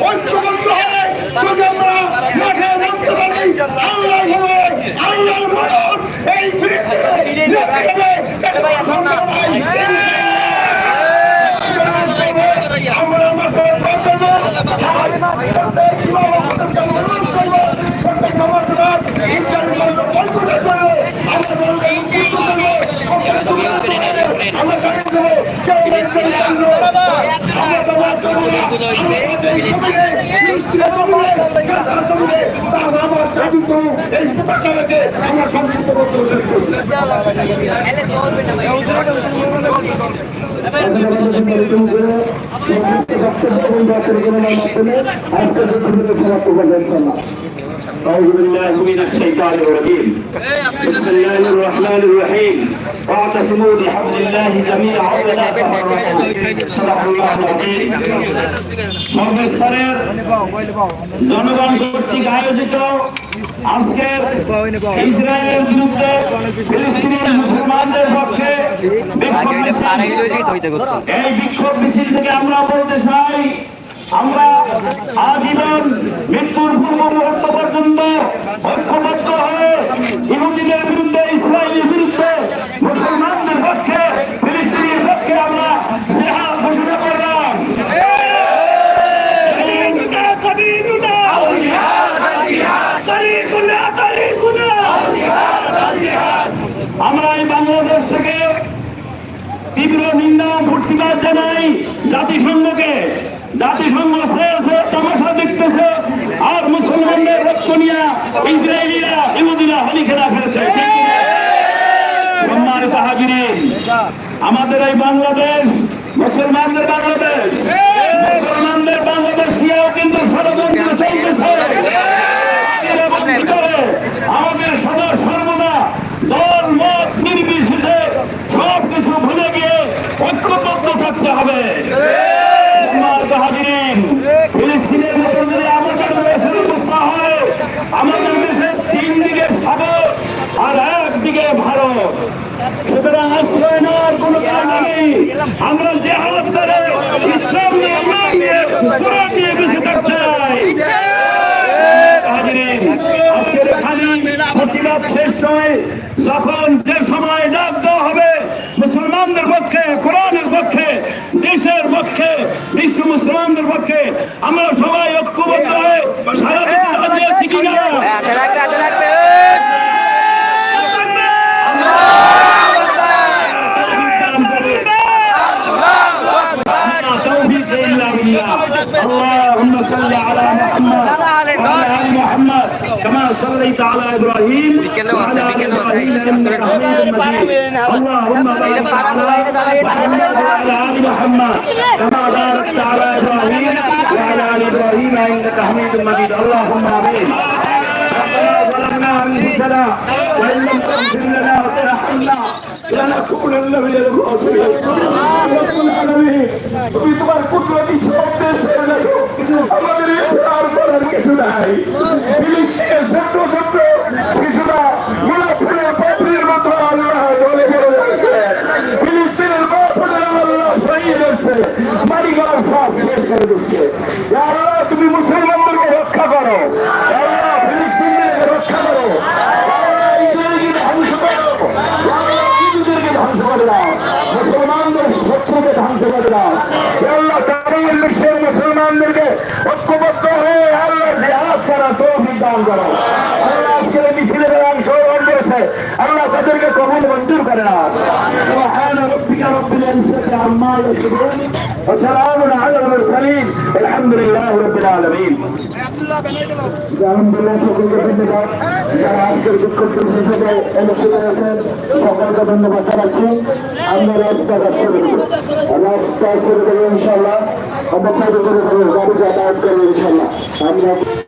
ঐক্যবদ্ধ হয়ে যদি আমরা মাঠে নামতে পারি আল্লাহর ভয়ে আল্লাহর ভয়ে এই। আমরা মাঠে প্রত্যেক আমার আমরা বলব, আমরা জানিয়ে দেবো, কেউ ইসলামের জন্য আমরা ব্যবহার করবো না। এই পতাকাকে আমরা সংস্কৃত করতে أعوذ بالله من الشيطان الرجيم بسم الله الرحمن الرحيم واعتصموا بحبل الله جميعا ولا تفرقوا صدق الله العظيم সর্বস্তরের জনগণ কর্তৃক আয়োজিত আজকের ইসরায়েলের বিরুদ্ধে ফিলিস্তিনের মুসলমানদের পক্ষে বিক্ষোভ মিছিল। এই বিক্ষোভ মিছিল থেকে আমরা বলতে চাই আমরা আজীবন মৃত্যুর পূর্ব প্রতিবাদ জানাই জাতিসংঘকে। জাতিসংঘ তামাশা দেখতেছে আর মুসলমানদের রক্ত নিয়ে ইসরায়েলিরা ইহুদিরা হলি খেলা খেলেছে আমাদের এই বাংলাদেশ, মুসলমানদের বাংলাদেশ মুসলমানদের বাংলাদেশ হবে। যখন যে সময় ডাক হবে মুসলমানদের পক্ষে কোরআনের পক্ষে দেশের পক্ষে বিশ্ব মুসলমানদের পক্ষে। আমরা সবাই ঐক্যবদ্ধ হয়ে সারা আছি صليت على إبراهيم وعلى آل إبراهيم إنك حميد مجيد اللهم بارك على محمد وعلى آل محمد كما باركت على إبراهيم وعلى آل إبراهيم إنك حميد مجيد اللهم آمين ربنا ظلمنا أنفسنا وإن لم تغفر لنا وترحمنا لنكونن من الخاسرين رب العالمين তুমি তোমার কুদরতি সব দেশে দেখো আমাদের ইসরার করার কিছু নাই বাড়িঘর সব শেষ করে দিচ্ছে। তুমি মুসলমানদেরকে রক্ষা করো ফিলিস্তিনদেরকে রক্ষা করো ধ্বংস করো ধ্বংস করে দাও, মুসলমানদের শত্রুকে ধ্বংস করে দাও। আল্লাহ তামিল বিশ্বের মুসলমানদেরকে ঐক্যবদ্ধ হয়ে আল্লাহ জিহাদ করা তৌফিক দান করো। আল্লাহ তাদেরকে কবুল মঞ্জুর করে না। সুবহান রাব্বিকা রব্বিল ইজ্জাতি আম্মা ইয়াসিফুন ওয়া সালামুন আলাল আমরা